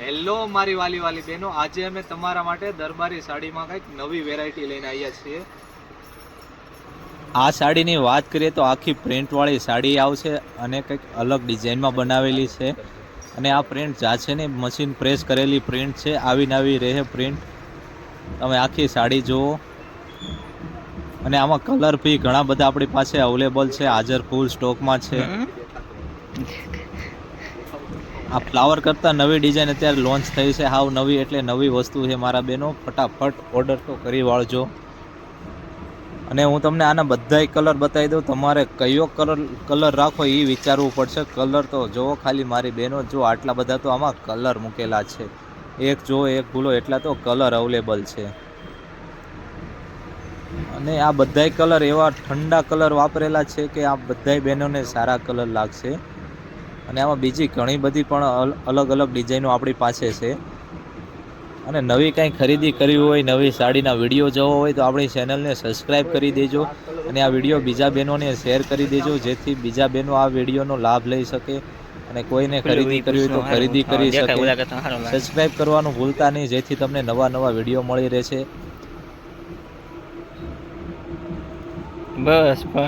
Hello મારી વાલી વાલી બહેનો. આજે અમે તમારા માટે દરબારી સાડીમાં કંઈક નવી વેરાયટી લઈને આવ્યા છીએ. આ સાડીની વાત કરીએ તો આખી પ્રિન્ટવાળી સાડી આવશે અને કંઈક અલગ ડિઝાઇનમાં બનાવેલી છે. અને આ પ્રિન્ટ જા છે ને મશીન પ્રેસ કરેલી પ્રિન્ટ છે. આવી નવી રહે પ્રિન્ટ. તમે આખી સાડી જુઓ. અને આમાં કલર બી ઘણા બધા આપણી પાસે અવેલેબલ છે. હાજર ફૂલ સ્ટોકમાં છે. આ ફ્લાવર કરતાં નવી ડિઝાઇન અત્યારે લોન્ચ થઈ છે. હાવ નવી એટલે નવી વસ્તુ છે મારા બેનો. ફટાફટ ઓર્ડર તો કરી વાળજો. અને હું તમને આના બધાય કલર બતાવી દઉં. તમારે કયો કલર કલર રાખો એ વિચારવું પડશે. કલર તો જુઓ ખાલી મારી બહેનો જો આટલા બધા તો આમાં કલર મૂકેલા છે. એક જો, એક ભૂલો. એટલા તો કલર અવેલેબલ છે. અને આ બધાય કલર એવા ઠંડા કલર વાપરેલા છે કે આ બધાય બહેનોને સારા કલર લાગશે. અને આમાં બીજી ઘણી બધી પણ અલગ અલગ ડિઝાઇનો આપણી પાસે છે. અને નવી કાંઈ ખરીદી કરવી હોય નવી સાડીના વીડિયો જોવો હોય તો આપણી ચેનલને સબસ્ક્રાઈબ કરી દેજો. અને આ વીડિયો બીજા બહેનોને શેર કરી દેજો જેથી બીજા બહેનો આ વિડીયોનો લાભ લઈ શકે. અને કોઈને ખરીદી કરવી હોય તો ખરીદી કરી શકે. સબસ્ક્રાઈબ કરવાનું ભૂલતા નહીં જેથી તમને નવા નવા વીડિયો મળી રહેશે. બસ.